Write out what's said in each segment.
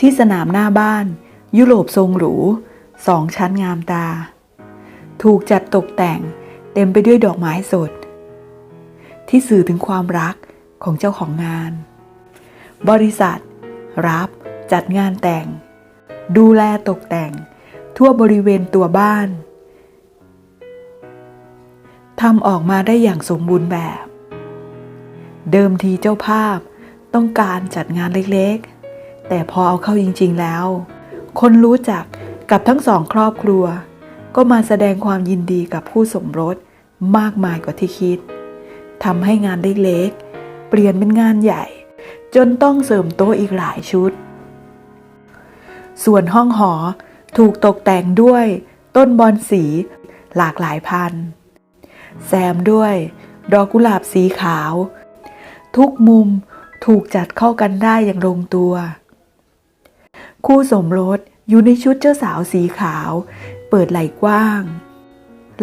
ที่สนามหน้าบ้าน ยุโรปทรงหรูสองชั้นงามตา ถูกจัดตกแต่งเต็มไปด้วยดอกไม้สด ที่สื่อถึงความรักของเจ้าของงาน บริษัท รับจัดงานแต่ง ดูแลตกแต่ง ทั่วบริเวณตัวบ้านทำออกมาได้อย่างสมบูรณ์แบบ เดิมทีเจ้าภาพต้องการจัดงานเล็กๆ แต่พอเอาเข้าจริงๆแล้ว คนรู้จักกับทั้งสองครอบครัว ก็มาแสดงความยินดีกับผู้สมรสมากมายกว่าที่คิดทำให้งานได้เล็ก เปลี่ยนเป็นงานใหญ่ จนต้องเสริมโต๊ะอีกหลายชุด ส่วนห้องหอถูกตกแต่งด้วยต้นบอนสีหลากหลายพัน แซมด้วยดอกกุหลาบสีขาว ทุกมุมถูกจัดเข้ากันได้อย่างลงตัว คู่สมรสอยู่ในชุดเจ้าสาวสีขาว เปิดไหล่กว้าง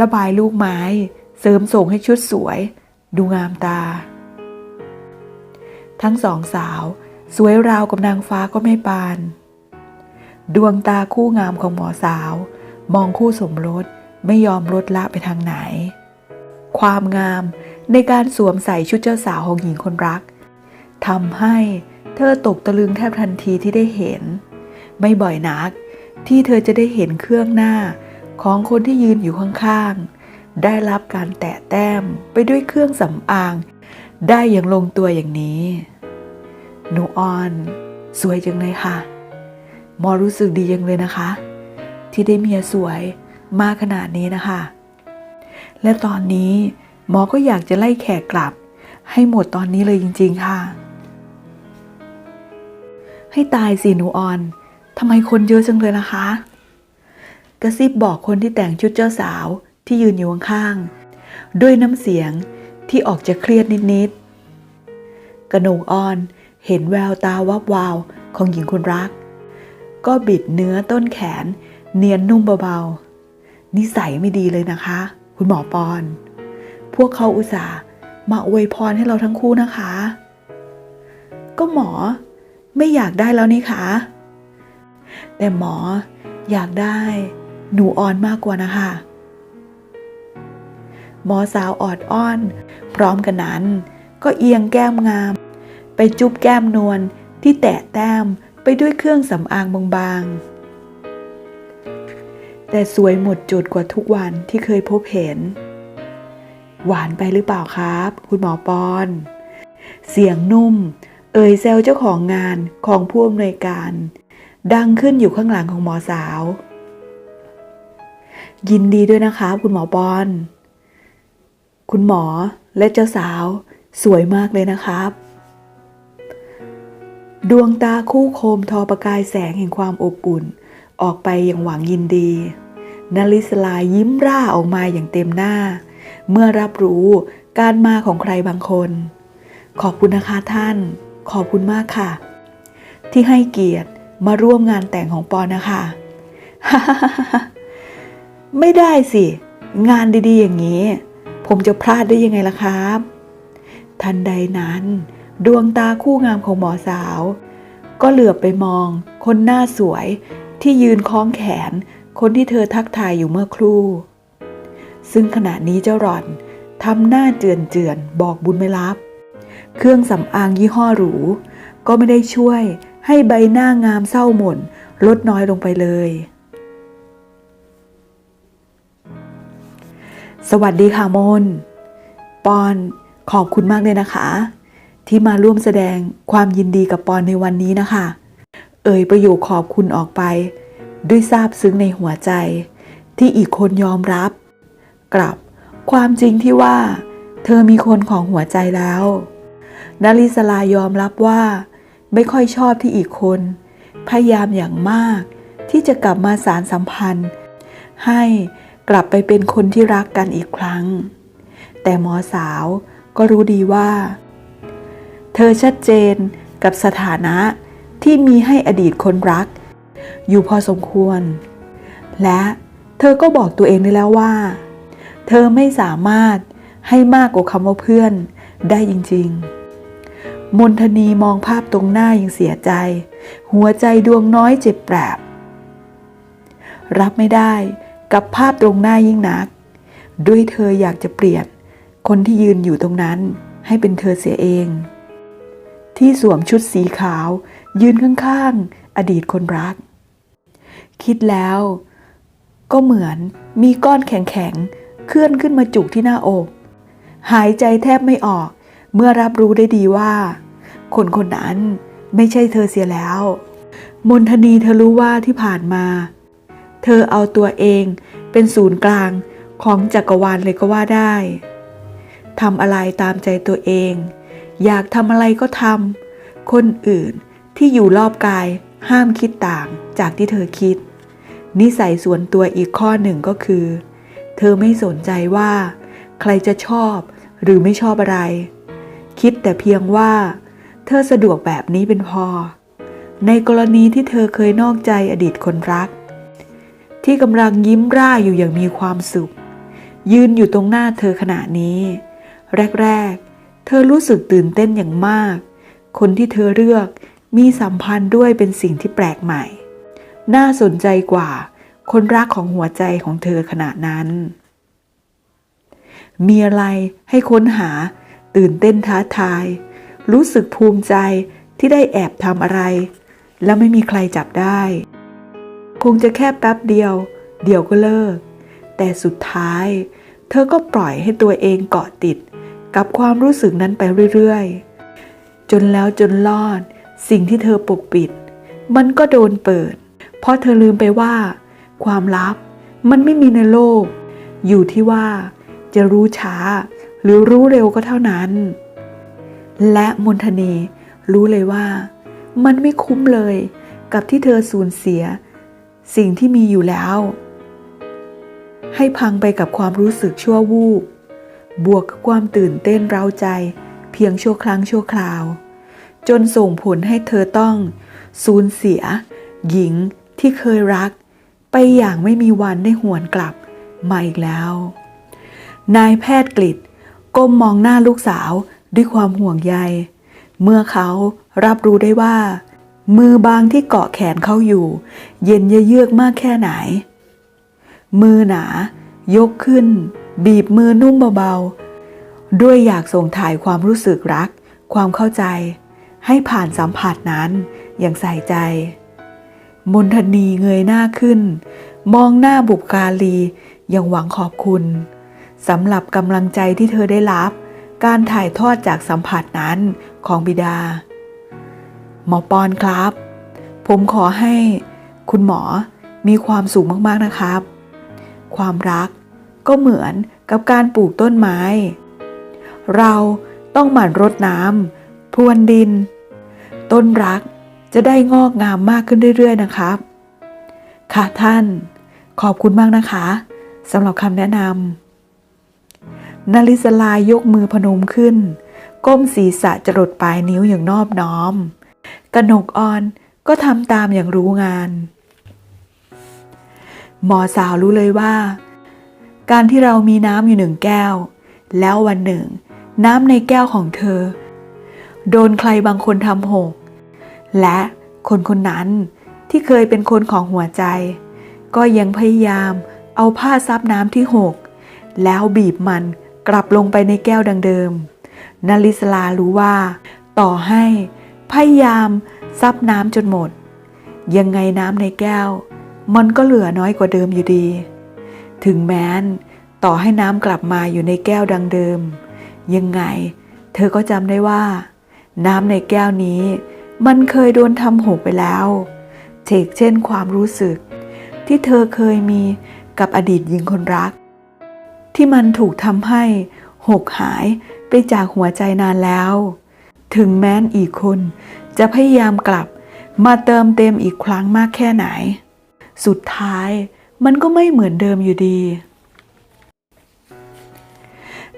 ระบายลูกไม้ เสริมส่งให้ชุดสวย ดูงามตา ทั้งสองสาว สวยราวกับนางฟ้าก็ไม่ปาน ดวงตาคู่งามของหมอสาว มองคู่สมรสไม่ยอมลดละไปทางไหน ความงามในการสวมใส่ชุดเจ้าสาวของหญิงคนรักทำให้เธอตกตะลึงแทบทันทีที่ได้เห็น ไม่บ่อยนัก ที่เธอจะได้เห็นเครื่องหน้าของคนที่ยืนอยู่ข้างๆ ได้รับการแตะแต้มไปด้วยเครื่องสำอาง ได้อย่างลงตัวอย่างนี้หนูออน สวยจังเลยค่ะหมอรู้สึกดียังเลยนะคะ ที่ได้เมียสวยมากขนาดนี้นะคะ และตอนนี้หมอก็อยากจะไล่แขกกลับ ให้หมดตอนนี้เลยจริง ๆ ค่ะ ให้ตายสิหนูออน ทำไมคนเยอะจังเลยล่ะคะ กระซิบบอกคนที่แต่งชุดเจ้าสาวที่ยืนอยู่ข้างๆด้วยน้ำเสียงที่ออกจะเครียดนิดๆ กระหนกอ่อนเห็นแววตาวับวาวของหญิงคนรัก ก็บิดเนื้อต้นแขนเนียนนุ่มเบาๆ นิสัยไม่ดีเลยนะคะ คุณหมอปอน พวกเขาอุตส่าห์มาอวยพรให้เราทั้งคู่นะคะ ก็หมอไม่อยากได้แล้วนี่คะ แต่หมออยากได้หนูอ่อนมากกว่านะคะ หมอสาวออดอ้อน พร้อมกันนั้น ก็เอียงแก้มงาม ไปจุ๊บแก้มนวลที่แตะแต้มไปด้วยเครื่องสำอางบางๆ แต่สวยหมดจุดกว่าทุกวันที่เคยพบเห็น หวานไปหรือเปล่าครับ คุณหมอปอน เสียงนุ่ม เอ่ยแซวเจ้าของงานของผู้อำนวยการ ดังขึ้นอยู่ข้างหลังของหมอสาว ยินดีด้วยนะคะ คุณหมอปอน คุณหมอและเจ้าสาวสวยมากเลยนะครับ ดวงตาคู่โคมทอประกายแสงแห่งความอบอุ่น ออกไปอย่างหวังยินดีนาริสลายิ้มร่าออกมาอย่างเต็มหน้า เมื่อรับรู้การมาของใครบางคน ขอบคุณนะคะท่าน ขอบคุณมากค่ะ ที่ให้เกียรติ มาร่วมงานแต่งของปอนะคะ ไม่ได้สิ งานดีๆอย่างนี้ ผมจะพลาดได้ยังไงล่ะครับ ทันใดนั้น ดวงตาคู่งามของหมอสาว ก็เหลือบไปมอง คนหน้าสวยที่ยืนคล้องแขน คนที่เธอทักทายอยู่เมื่อครู่ ซึ่งขณะนี้เจ้าหล่อนทำหน้าเจือนเจือนบอกบุญไม่รับ เครื่องสำอางยี่ห้อหรู ก็ไม่ได้ช่วย ให้ใบหน้างามเศร้าหม่นลดน้อยลงไปเลย สวัสดีค่ะมน ปอนขอบคุณมากเลยนะคะ ที่มาร่วมแสดงความยินดีกับปอนในวันนี้นะคะ เอ่ยประโยคขอบคุณออกไป ด้วยซาบซึ้งในหัวใจ ที่อีกคนยอมรับ กลับความจริงที่ว่า เธอมีคนของหัวใจแล้ว นาริสลายอมรับว่า ไม่ค่อยชอบที่อีกคน พยายามอย่างมาก ที่จะกลับมาสารสัมพันธ์ ให้กลับไปเป็นคนที่รักกันอีกครั้ง แต่หมอสาวก็รู้ดีว่า เธอชัดเจนกับสถานะที่มีให้อดีตคนรัก อยู่พอสมควร และเธอก็บอกตัวเองได้แล้วว่า เธอไม่สามารถให้มากกว่าคำว่าเพื่อนได้จริง ๆ มนทนีมองภาพตรงหน้ายังเสียใจ หัวใจดวงน้อยเจ็บแปรบรับไม่ได้กับภาพตรงหน้ายิ่งนัก ด้วยเธออยากจะเปลี่ยน คนที่ยืนอยู่ตรงนั้นให้เป็นเธอเสียเอง ที่สวมชุดสีขาว ยืนข้างๆ อดีตคนรัก คิดแล้ว ก็เหมือนมีก้อนแข็งๆ เคลื่อนขึ้นมาจุกที่หน้าอก หายใจแทบไม่ออก เมื่อรับรู้ได้ดีว่า คนคนนั้นไม่ใช่เธอเสียแล้ว มนทนีเธอรู้ว่าที่ผ่านมา เธอเอาตัวเองเป็นศูนย์กลางของจักรวาลเลยก็ว่าได้ทำอะไรตามใจตัวเอง อยากทำอะไรก็ทำคนอื่นที่อยู่รอบกายห้ามคิดต่างจากที่เธอคิด นิสัยส่วนตัวอีกข้อหนึ่งก็คือ เธอไม่สนใจว่า ใครจะชอบหรือไม่ชอบอะไร คิดแต่เพียงว่า เธอสะดวกแบบนี้เป็นพอ ในกรณีที่เธอเคยนอกใจอดีตคนรัก ที่กำลังยิ้มร่าอยู่อย่างมีความสุข ยืนอยู่ตรงหน้าเธอขณะนี้ แรกๆ เธอรู้สึกตื่นเต้นอย่างมาก คนที่เธอเลือกมีสัมพันธ์ด้วยเป็นสิ่งที่แปลกใหม่ น่าสนใจกว่า คนรักของหัวใจของเธอขณะนั้น มีอะไรให้ค้นหา ตื่นเต้นท้าทาย รู้สึกภูมิใจที่ได้แอบทำอะไร แล้วไม่มีใครจับได้ คงจะแค่แป๊บเดียว เดี๋ยวก็เลิก แต่สุดท้าย เธอก็ปล่อยให้ตัวเองเกาะติด กับความรู้สึกนั้นไปเรื่อยๆ จนแล้วจนรอด สิ่งที่เธอปกปิด มันก็โดนเปิด เพราะเธอลืมไปว่า ความลับมันไม่มีในโลก อยู่ที่ว่าจะรู้ช้า หรือรู้เร็วก็เท่านั้น และมนทนีรู้เลยว่า มันไม่คุ้มเลยกับที่เธอสูญเสีย สิ่งที่มีอยู่แล้ว ให้พังไปกับความรู้สึกชั่ววูบ บวกกับความตื่นเต้นเร้าใจ เพียงชั่วครั้งชั่วคราว จนส่งผลให้เธอต้องสูญเสีย หญิงที่เคยรัก ไปอย่างไม่มีวันได้หวนกลับมาอีกแล้ว นายแพทย์กฤษ ก้มมองหน้าลูกสาวด้วยความห่วงใย เมื่อเขารับรู้ได้ว่า มือบางที่เกาะแขนเขาอยู่ เย็นเยือกมากแค่ไหน มือหนา ยกขึ้น บีบมือนุ่มเบาๆ ด้วยอยากส่งถ่ายความรู้สึกรัก ความเข้าใจ ให้ผ่านสัมผัสนั้นอย่างใส่ใจ มนทนีเงยหน้าขึ้น มองหน้าบุปการีอย่างหวังขอบคุณ สำหรับกำลังใจที่เธอได้รับ การถ่ายทอดจากสัมผัสนั้นของบิดา หมอปอนครับ ผมขอให้คุณหมอมีความสุขมากๆนะครับ ความรักก็เหมือนกับการปลูกต้นไม้ เราต้องหมั่นรดน้ำพรวนดิน ต้นรักจะได้งอกงามมากขึ้นเรื่อย ๆ นะครับ ค่ะท่าน ขอบคุณมากนะคะสำหรับคำแนะนำ นาริสลายกมือพนมขึ้น ก้มศีรษะจรดปลายนิ้วอย่างนอบน้อม กนกออนก็ทำตามอย่างรู้งาน หมอสาวรู้เลยว่า การที่เรามีน้ำอยู่หนึ่งแก้ว แล้ววันหนึ่ง น้ำในแก้วของเธอ โดนใครบางคนทำหก และคนคนนั้นที่เคยเป็นคนของหัวใจ ก็ยังพยายามเอาผ้าซับน้ำที่หกแล้วบีบมัน กลับลงไปในแก้วดังเดิมนาริสลารู้ว่า ต่อให้พยายามซับน้ำจนหมด ยังไงน้ำในแก้ว มันก็เหลือน้อยกว่าเดิมอยู่ดี ถึงแม้น ต่อให้น้ำกลับมาอยู่ในแก้วดังเดิม ยังไง เธอก็จำได้ว่า น้ำในแก้วนี้ มันเคยโดนทำหกไปแล้วเชกเช่นความรู้สึก ที่เธอเคยมีกับอดีตหญิงคนรัก ที่มันถูกทำให้หกหายไปจากหัวใจนานแล้ว ถึงแม้นอีกคนจะพยายามกลับมาเติมเต็มอีกครั้งมากแค่ไหน สุดท้ายมันก็ไม่เหมือนเดิมอยู่ดี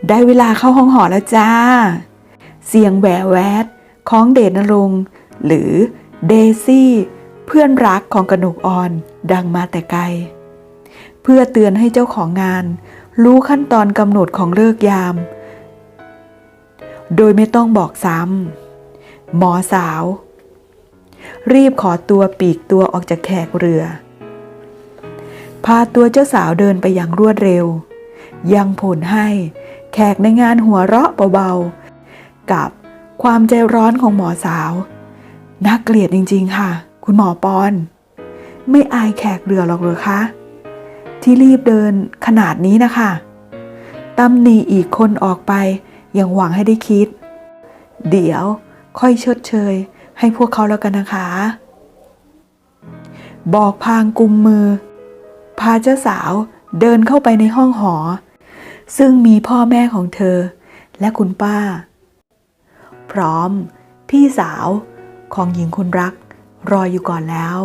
ได้เวลาเข้าห้องหอแล้วจ้า เสียงแหวแวดของเดชนรงหรือเดซี่เพื่อนรักของกนกออนดังมาแต่ไกล เพื่อเตือนให้เจ้าของงาน รู้ขั้นตอนกำหนดของเลิกยาม โดยไม่ต้องบอกซ้ำหมอสาว รีบขอตัวปีกตัวออกจากแขกเรือ พาตัวเจ้าสาวเดินไปอย่างรวดเร็ว ยังผลให้แขกในงานหัวเราะเบาๆ กับความใจร้อนของหมอสาว น่าเกลียดจริงๆค่ะ คุณหมอปอน ไม่อายแขกเรือหรอกหรอคะ ที่รีบเดินขนาดนี้นะคะตำหนีอีกคนออกไป ยังหวังให้ได้คิด เดี๋ยวค่อยชดเชย ให้พวกเขาแล้วกันนะคะ บอกพางกุมมือ พาเจ้าสาวเดินเข้าไปในห้องหอ ซึ่งมีพ่อแม่ของเธอ และคุณป้า พร้อม พี่สาวของหญิงคนรักรออยู่ก่อนแล้ว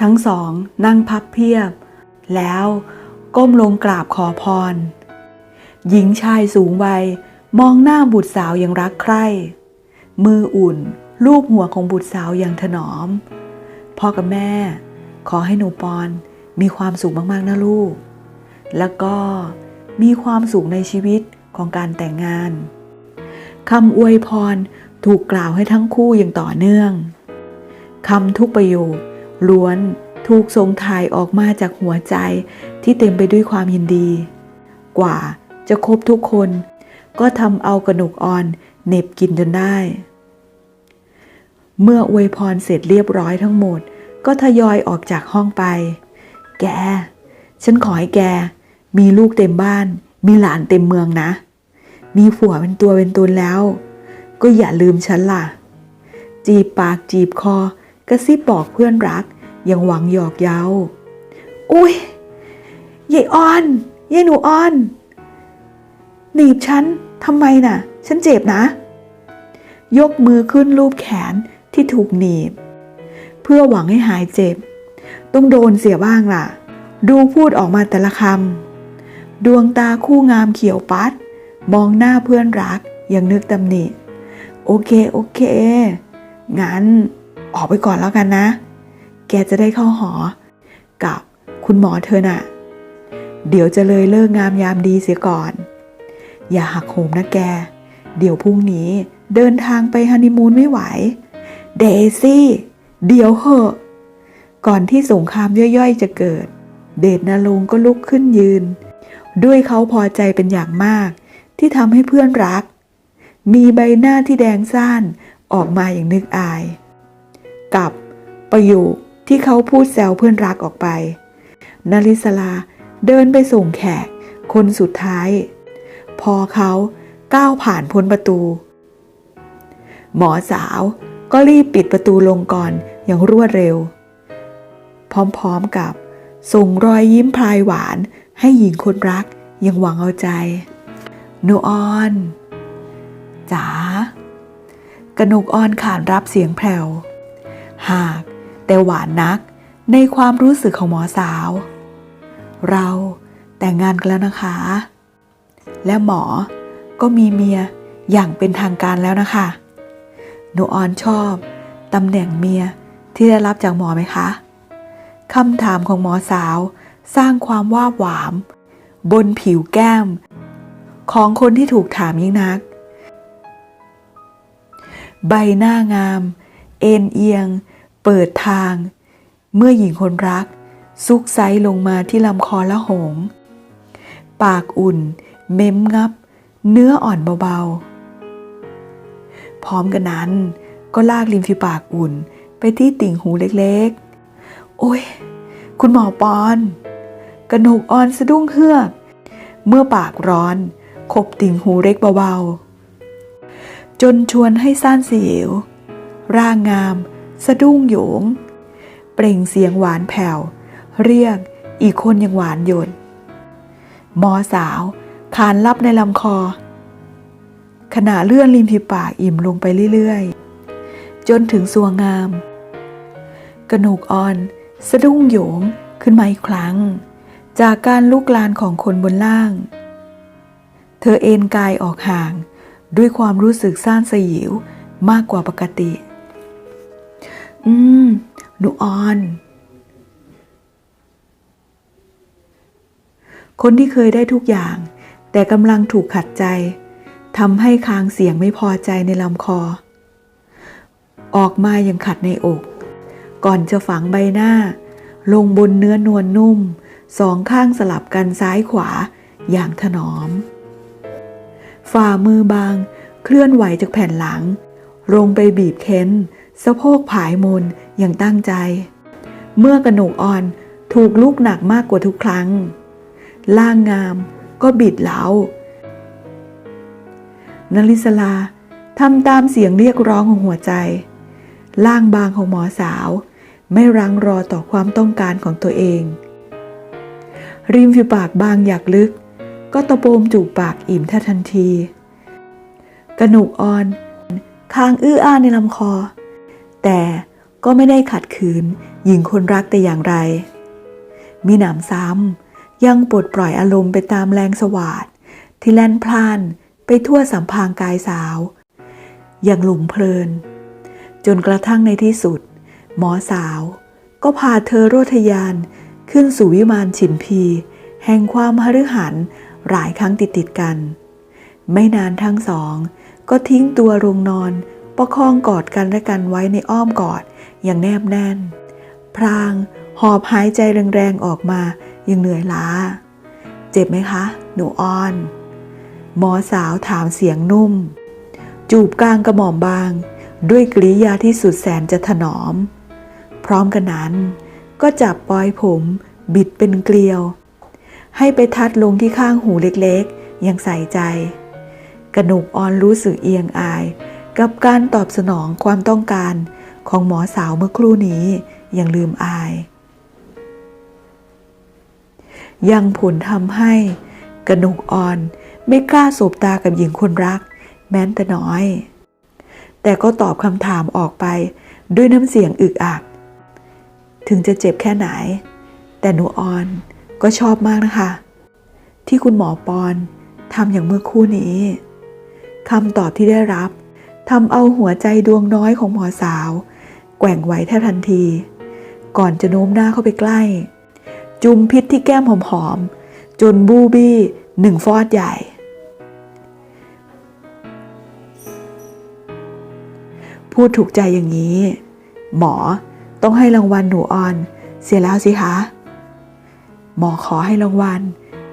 ทั้งสองนั่งพับเพียบ แล้วก้มลงกราบขอพร หญิงชายสูงวัยมองหน้าบุตรสาวอย่างรักใคร่ มืออุ่นลูบหัวของบุตรสาวอย่างถนอม พ่อกับแม่ ขอให้หนูปอนมีความสุขมากๆนะลูก แล้วก็มีความสุขในชีวิตของการแต่งงานคำอวยพรถูกกล่าวให้ทั้งคู่อย่างต่อเนื่องคำทุกประโยค ล้วนถูกส่งถ่ายออกมาจากหัวใจที่เต็มไปด้วยความยินดี กว่าจะครบทุกคน ก็ทำเอากระหนกอ่อนเหน็บกินจนได้ เมื่ออวยพรเสร็จเรียบร้อยทั้งหมด ก็ทยอยออกจากห้องไป แก ฉันขอให้แก มีลูกเต็มบ้าน มีหลานเต็มเมืองนะ มีผัวเป็นตัวเป็นตนแล้ว ก็อย่าลืมฉันล่ะ จีบปากจีบคอ กระซิบบอกเพื่อนรัก ยังหวังหยอกเย้า อุ้ยยายอ้อนยายหนูอ้อน หนีบฉันทำไมน่ะ ฉันเจ็บนะ ยกมือขึ้นรูปแขนที่ถูกหนีบ เพื่อหวังให้หายเจ็บ ต้องโดนเสียบ้างล่ะ ดูพูดออกมาแต่ละคำดวงตาคู่งามเขียวปัด มองหน้าเพื่อนรักยังนึกตำหนิ โอเค โอเค งั้น ออกไปก่อนแล้วกันนะ แกจะได้เข้าหอ กับคุณหมอเธอน่ะ เดี๋ยวจะเลยเลิกงามยามดีเสียก่อน อย่าหักโหมนะแก เดี๋ยวพรุ่งนี้เดินทางไปฮันนีมูนไม่ไหว เดซี่ เดี๋ยวเหอะ ก่อนที่สงครามย่อยๆ จะเกิด เดชนรงค์ก็ลุกขึ้นยืน ด้วยเขาพอใจเป็นอย่างมาก ที่ทำให้เพื่อนรัก มีใบหน้าที่แดงซ่านออกมาอย่างนึกอาย กับประโยคที่เขาพูดแซวเพื่อนรักออกไป นาริสลาเดินไปส่งแขก คนสุดท้าย พอเขาก้าวผ่านพ้นประตู หมอสาวก็รีบปิดประตูลงก่อนอย่างรวดเร็ว พร้อมๆกับส่งรอยยิ้มพลายหวานให้หญิงคนรักยังหวังเอาใจหนูออนจ๋ากนกออนขานรับเสียงแผ่ว หาก แต่หวานนักในความรู้สึกของหมอสาว เราแต่งงานกันแล้วนะคะ และหมอก็มีเมียอย่างเป็นทางการแล้วนะคะหนูออนชอบตำแหน่งเมียที่ได้รับจากหมอไหมคะคำถามของหมอสาวสร้างความว่าหวาม บนผิวแก้ม ของคนที่ถูกถามยิ่งนัก ใบหน้างาม เอ็นเอียง เปิดทาง เมื่อหญิงคนรัก ซุกไซลงมาที่ลำคอละหง ปากอุ่น เม้มงับ เนื้ออ่อนเบาๆ พร้อมกันนั้นก็ลากริมฝีปากอุ่นไปที่ติ่งหูเล็กๆ โอ้ย คุณหมอปอน กระหนกอ่อนสะดุ้งเฮือก เมื่อปากร้อนขบติ่งหูเล็กเบาๆ จนชวนให้ซ่านเสียว ร่างงาม สะดุ้งโหยง เปล่งเสียงหวานแผ่ว เรียกอีกคนยังหวานยดหมอสาวขานลับในลำคอ ขณะเลื่อนริมฝีปากอิ่มลงไปเรื่อยๆ จนถึงสวงงาม กระหนกอ่อน สะดุ้งโหยงขึ้นมาอีกครั้ง จากการลุกลานของคนบนล่าง เธอเอนกายออกห่างด้วยความรู้สึกซ่านสยิวมากกว่าปกติ อืม หนูออน คนที่เคยได้ทุกอย่าง แต่กำลังถูกขัดใจทำให้คางเสียงไม่พอใจในลำคอ ออกมาอย่างขัดในอก ก่อนจะฝังใบหน้า ลงบนเนื้อนวลนุ่ม สองข้างสลับกันซ้ายขวาอย่างถนอม ฝ่ามือบาง เคลื่อนไหวจากแผ่นหลัง ลงไปบีบเค้น สะโพกผายมนอย่างตั้งใจ เมื่อกระหนกอ่อนถูกลูกหนักมากกว่าทุกครั้ง ล่างงามก็บิดเหลานลิสลาทำตามเสียงเรียกร้องของหัวใจ ล่างบางของหมอสาว ไม่รังรอต่อความต้องการของตัวเอง ริมฝีปากบางอยากลึก ก็ตะโปมจูบปากอิ่มแทบทันที กระหนกอ่อนคางอื้ออ้าในลำคอ แต่ก็ไม่ได้ขัดขืนหญิงคนรักแต่อย่างไร มีหนำซ้ำยังปลดปล่อยอารมณ์ไปตามแรงสวาดที่แล่นพล่านไปทั่วสัมพางกายสาว อย่างหลงเพลิน จนกระทั่งในที่สุด หมอสาว ก็พาเธอโรทยานขึ้นสู่วิมานฉิมพี แห่งความหฤหันหลายครั้งติดติดกัน ไม่นานทั้งสอง ก็ทิ้งตัวลงนอน ประคองกอดกันและกันไว้ในอ้อมกอดอย่างแนบแน่น พรางหอบหายใจแรงๆออกมาอย่างเหนื่อยล้า เจ็บไหมคะ หนูอ้อน หมอสาวถามเสียงนุ่ม จูบกลางกระหม่อมบาง ด้วยกริยาที่สุดแสนจะถนอม พร้อมกันนั้น ก็จับปลอยผมบิดเป็นเกลียว ให้ไปทัดลงที่ข้างหูเล็กๆย่างใส่ใจ กระหนุกออนรู้สึกเอียงอาย กับการตอบสนองความต้องการของหมอสาวเมื่อครู่นี้อย่างลืมอาย ยังผลทำให้กระหนกอ่อนไม่กล้าสบตากับหญิงคนรัก แม้นแต่น้อย แต่ก็ตอบคำถามออกไปด้วยน้ำเสียงอึกอัก ถึงจะเจ็บแค่ไหน แต่หนูออนก็ชอบมากนะคะ ที่คุณหมอปอนทำอย่างเมื่อครู่นี้คำตอบที่ได้รับ ทำเอาหัวใจดวงน้อยของหมอสาว แกว่งไหวแทบทันที ก่อนจะโน้มหน้าเข้าไปใกล้ จุมพิษที่แก้มหอมๆ จนบูบี้หนึ่งฟอดใหญ่ พูดถูกใจอย่างนี้ หมอต้องให้รางวัลหนูออน เสียแล้วสิคะ หมอขอให้รางวัล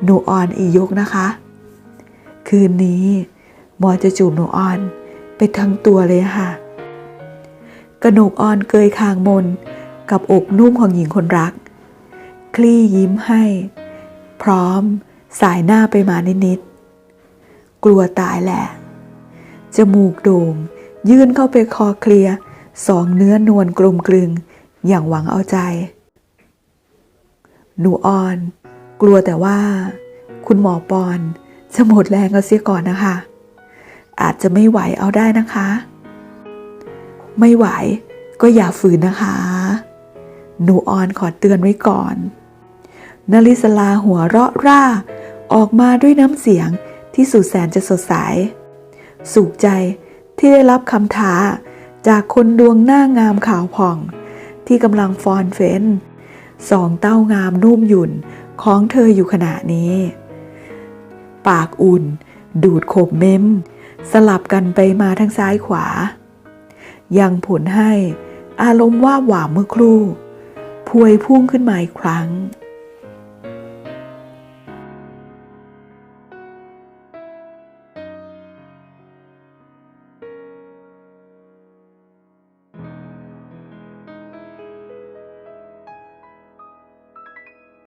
หนูออนอียกนะคะ คืนนี้ หมอจะจูบหนูออน ไปทั้งตัวเลยค่ะ กระหนกอ่อนเกยคางมน กับอกนุ่มของหญิงคนรัก คลี่ยิ้มให้ พร้อมสายหน้าไปมานิดๆ กลัวตายแหละ จมูกโด่ง ยื่นเข้าไปคอเคลียสองเนื้อนวลกลมกลึง อย่างหวังเอาใจ หนูอ่อน กลัวแต่ว่า คุณหมอปอนจะหมดแรงเอาเสียก่อนนะคะ อาจจะไม่ไหวเอาได้นะคะ ไม่ไหวก็อย่าฝืนนะคะ หนูออนขอเตือนไว้ก่อนนลิสลาหัวเราะร่า ออกมาด้วยน้ำเสียงที่สุดแสนจะสดใส สุขใจที่ได้รับคำท้าจากคนดวงหน้างามขาวผ่อง ที่กำลังฟอนเฟ้นสองเต้างามนุ่มหยุ่นของเธออยู่ขณะนี้ ปากอุ่น ดูดขบเม้ม สลับกันไปมาทั้งซ้ายขวา ยังผลให้อารมณ์ว่าหวามเมื่อครู่ พวยพุ่งขึ้นมาอีกครั้ง